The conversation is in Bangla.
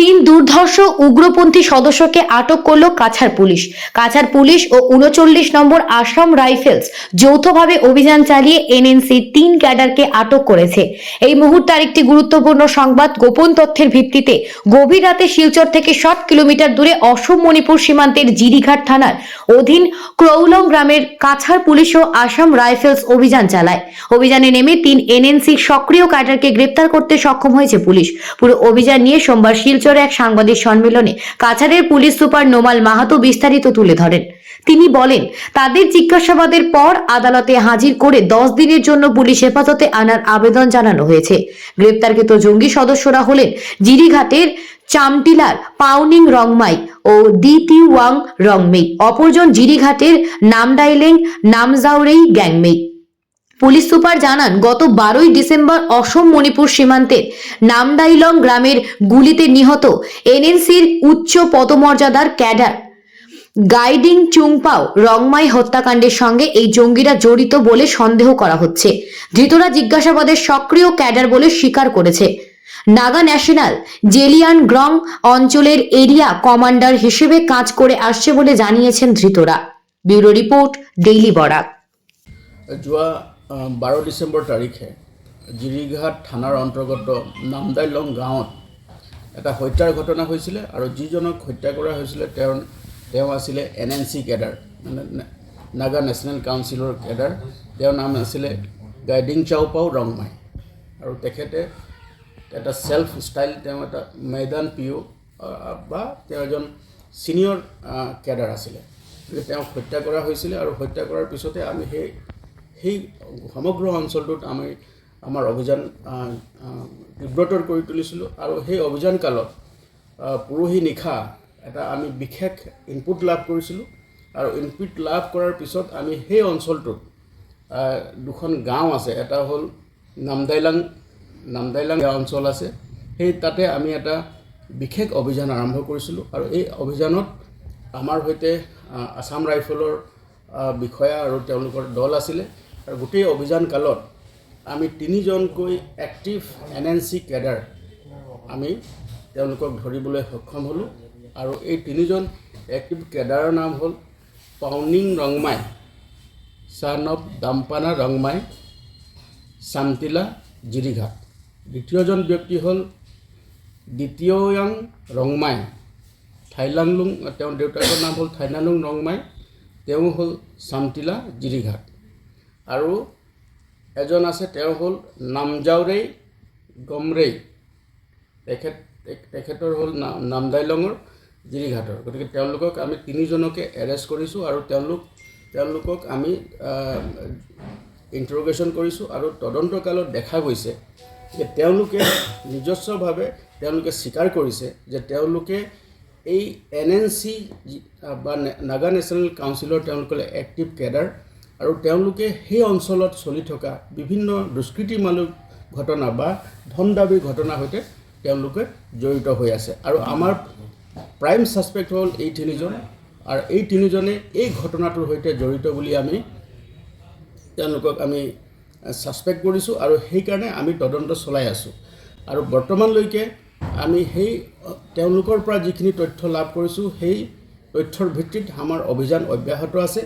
তিন দুর্ধর্ষ উগ্রপন্থী সদস্যকে আটক করল কাছাড় পুলিশ। কাছাড় পুলিশ ও উনচল্লিশ নম্বর আসাম রাইফেলস যৌথভাবে অভিযান চালিয়ে এনএনসি তিন ক্যাডারকে আটক করেছে। এই মুহূর্তে আরেকটি গুরুত্বপূর্ণ সংবাদ, গোপন তথ্যের ভিত্তিতে গভীর রাতে শিলচর থেকে ষাট কিলোমিটার দূরে অসম মণিপুর সীমান্তের জিরিঘাট থানার অধীন ক্রৌলং গ্রামের কাছাড় পুলিশ ও আসাম রাইফেলস অভিযান চালায়। অভিযানে নেমে তিন এনএনসি সক্রিয় ক্যাডারকে গ্রেপ্তার করতে সক্ষম হয়েছে পুলিশ। পুরো অভিযান নিয়ে সোমবার শিলচরে এক সাংবাদিক সম্মেলনে কাছাড়ের পুলিশ সুপার নোমাল মাহাতো বিস্তারিত তুলে ধরেন। তিনি বলেন, তাদের জিজ্ঞাসাবাদের পর আদালতে হাজির করে দশ দিনের জন্য পুলিশ হেফাজতে আনার আবেদন জানানো হয়েছে। গ্রেপ্তারকৃত জঙ্গি সদস্যরা হলেন জিরিঘাটের চামটিলার পাউনিং রংমাই ও দিতি ওয়াং রংমেই। অপরজন জিরিঘাটের নামডাইলেং নামজাউরেই গ্যাংমেই। পুলিশ সুপার জানান, গত বারোই ডিসেম্বর অসম মণিপুর সীমান্তের নামডাইলং গ্রামের গুলিতে নিহত এনএনসির উচ্চ পদমর্যাদার ক্যাডার গাইডিং চুংপাও রংমাই হত্যাকাণ্ডের সঙ্গে এই জঙ্গিরা জড়িত বলে সন্দেহ করা হচ্ছে। ধৃতরা জিজ্ঞাসাবাদের সক্রিয় ক্যাডার বলে স্বীকার করেছে। নাগা ন্যাশনাল জেলিয়ান গ্রং অঞ্চলের এরিয়া কমান্ডার হিসেবে কাজ করে আসছে বলে জানিয়েছেন ধৃতরা। Bureau report, Daily Barak. যোৱা বাৰ ডিচেম্বৰ তাৰিখে জিৰিঘাট থানাৰ অন্তৰ্গত নামদাইলং গাঁৱত এটা হত্যাৰ ঘটনা হৈছিলে আৰু যিজনক হত্যা কৰা হৈছিলে তেওঁ তেওঁ আছিলে এন এন চি কেডাৰ মানে নাগা নেশ্যনেল কাউন্সিলৰ কেডাৰ। তেওঁৰ নাম আছিলে গাইডিং চাওপাও ৰংমাই। আৰু তেখেতে এটা ছেল্ফ ষ্টাইল তেওঁ এটা মৈদান পি অ' বা তেওঁ এজন ছিনিয়ৰ কেডাৰ আছিলে। গতিকে তেওঁক হত্যা কৰা হৈছিলে আৰু হত্যা কৰাৰ পিছতে আমি সেই সেই সমগ্ৰ অঞ্চলটোত আমি আমাৰ অভিযান তীব্ৰতৰ কৰি তুলিছিলোঁ আৰু সেই অভিযান কালত পৰহি নিশা এটা আমি বিশেষ ইনপুট লাভ কৰিছিলোঁ আৰু ইনপুট লাভ কৰাৰ পিছত আমি সেই অঞ্চলটোত দুখন গাঁও আছে এটা হ'ল নামদাইলাং নামদাইলাং অঞ্চল আছে সেই তাতে আমি এটা বিশেষ অভিযান আৰম্ভ কৰিছিলোঁ আৰু এই অভিযানত আমাৰ সৈতে আছাম ৰাইফলৰ বিষয়া আৰু তেওঁলোকৰ দল আছিলে গোটেই অভিযান কালত আমি তিনিজনকৈ active N N C cadre আমি তেওঁলোকক ধৰিবলৈ সক্ষম হ'লোঁ। আৰু এই তিনিজন এক্টিভ কেডাৰৰ নাম হ'ল পাউনিং ৰংমাই ছান অফ দাম্পানা ৰংমাই চামটিলা জিৰিঘাট দ্বিতীয়জন ব্যক্তি হ'ল দ্বিতীয়য়াং ৰংমাই থাইলাংলুং তেওঁৰ দেউতাকৰ নাম হ'ল থাইলাংলুং ৰংমাই তেওঁ হ'ল চামটিলা জিৰিঘাট আৰু এজন আছে তেওঁ হ'ল নামজাউৰেই গমৰেই। তেখেত তেখ- তেখেতৰ হ'ল নাম নামদাইলঙৰ জিৰিঘাটৰ গতিকে তেওঁলোকক আমি তিনিজনকে এৰেষ্ট কৰিছোঁ আৰু তেওঁলোক, তেওঁলোকক আমি ইণ্টাৰগেশ্যন কৰিছোঁ আৰু তদন্তকালত দেখা গৈছে যে তেওঁলোকে নিজস্বভাৱে তেওঁলোকে স্বীকাৰ কৰিছে যে তেওঁলোকে এই এন এন চি, বা নাগা নেশ্যনেল কাউন্সিলৰ তেওঁলোকে এক্টিভ কেডাৰ আৰু তেওঁলোকে সেই অঞ্চলত চলি থকা বিভিন্ন দুষ্কৃতিমূলক ঘটনা বা ধন দাবীৰ ঘটনাৰ সৈতে তেওঁলোকে জড়িত হৈ আছে। আৰু আমাৰ প্ৰাইম ছাছপেক্ট হ'ল এই তিনিজন। আৰু এই তিনিজনে এই ঘটনাটোৰ সৈতে জড়িত বুলি আমি তেওঁলোকক আমি ছাছপেক্ট কৰিছোঁ আৰু সেইকাৰণে আমি তদন্ত চলাই আছোঁ। আৰু বৰ্তমানলৈকে আমি সেই, তেওঁলোকৰ পৰা যিখিনি তথ্য লাভ কৰিছোঁ, সেই তথ্যৰ ভিত্তিত আমাৰ অভিযান অব্যাহত আছে।